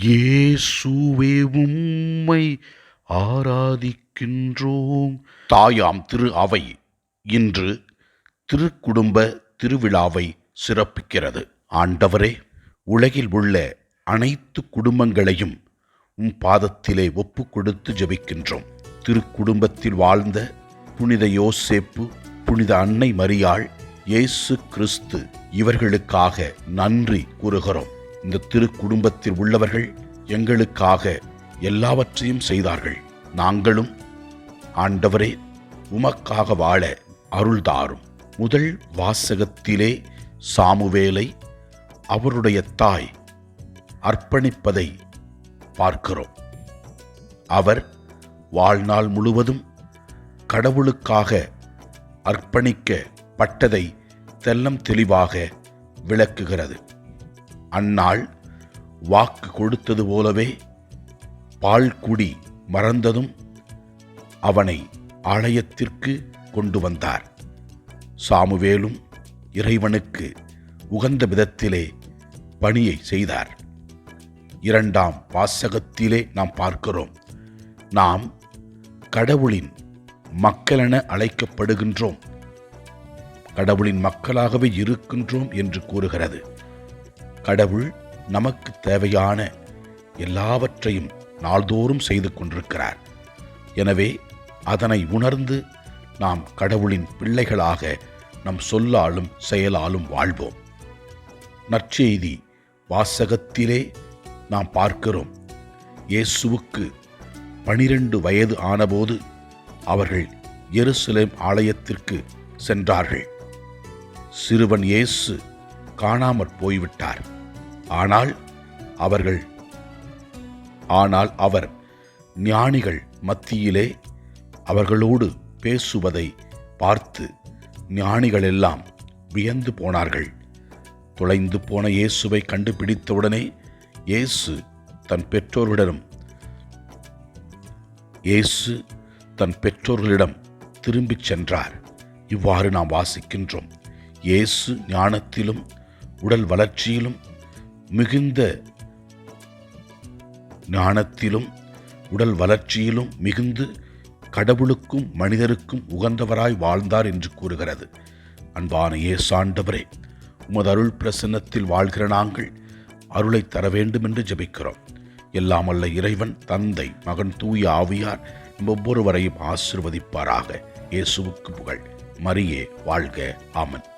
இயேசுவே உம்மை ஆராதிக்கின்றோம். தாயாம் திரு அவை இன்று திருக்குடும்ப திருவிழாவை சிறப்பிக்கிறது. ஆண்டவரே உலகில் உள்ள அனைத்து குடும்பங்களையும் உம் பாதத்திலே ஒப்பு கொடுத்து ஜெபிக்கின்றோம். திருக்குடும்பத்தில் வாழ்ந்த புனித யோசேப்பு புனித அன்னை மரியாள் இயேசு கிறிஸ்து இவர்களுக்காக நன்றி கூறுகிறோம். இந்த திருக்குடும்பத்தில் உள்ளவர்கள் எங்களுக்காக எல்லாவற்றையும் செய்தார்கள். நாங்களும் ஆண்டவரே உமக்காக வாழ அருள்தாரும். முதல் வாசகத்திலே சாமுவேலை அவருடைய தாய் அர்ப்பணிப்பதை பார்க்கிறோம். அவர் வாழ்நாள் முழுவதும் கடவுளுக்காக அர்ப்பணிக்கப்பட்டதை தெல்லம் தெளிவாக விளக்குகிறது. அந்நாள் வாக்கு கொடுத்தது போலவே பால்குடி மறந்ததும் அவனை ஆலயத்திற்கு கொண்டு வந்தார். சாமுவேலும் இறைவனுக்கு உகந்த விதத்திலே பணியை செய்தார். இரண்டாம் வாசகத்திலே நாம் பார்க்கிறோம். நாம் கடவுளின் மக்களென அழைக்கப்படுகின்றோம். கடவுளின் மக்களாகவே இருக்கின்றோம் என்று கூறுகிறது. கடவுள் நமக்கு தேவையான எல்லாவற்றையும் நாள்தோறும் செய்து கொண்டிருக்கிறார். எனவே அதனை உணர்ந்து நாம் கடவுளின் பிள்ளைகளாக நம் சொல்லாலும் செயலாலும் வாழ்வோம். நற்செய்தி வாசகத்திலே நாம் பார்க்கிறோம். இயேசுவுக்கு பனிரெண்டு வயது ஆனபோது அவர்கள் எருசலேம் ஆலயத்திற்கு சென்றார்கள். சிறுவன் இயேசு காணாமற் போய்விட்டார். ஆனால் அவர்கள் ஆனால் அவர் ஞானிகள் மத்தியிலே அவர்களோடு பேசுவதை பார்த்து ஞானிகள் எல்லாம் வியந்து போனார்கள். தொலைந்து போன இயேசுவை கண்டுபிடித்தவுடனே இயேசு தன் பெற்றோர்களிடம் இயேசு தன் பெற்றோர்களிடம் திரும்பிச் சென்றார். இவ்வாறு நாம் வாசிக்கின்றோம். இயேசு ஞானத்திலும் உடல் வளர்ச்சியிலும் மிகுந்த ஞானத்திலும் உடல் வளர்ச்சியிலும் மிகுந்து கடவுளுக்கும் மனிதருக்கும் உகந்தவராய் வாழ்ந்தார் என்று கூறுகிறது. அன்பான இயேசாண்டவரே உமது அருள் பிரசன்னத்தில் வாழ்கிற நாங்கள் அருளை தர வேண்டும் என்று ஜெபிக்கிறோம். எல்லாம் அல்ல இறைவன் தந்தை மகன் தூய ஆவியார் ஒவ்வொருவரையும் ஆசிர்வதிப்பாராக. இயேசுவுக்கு புகழ். மரியே வாழ்க. ஆமன்.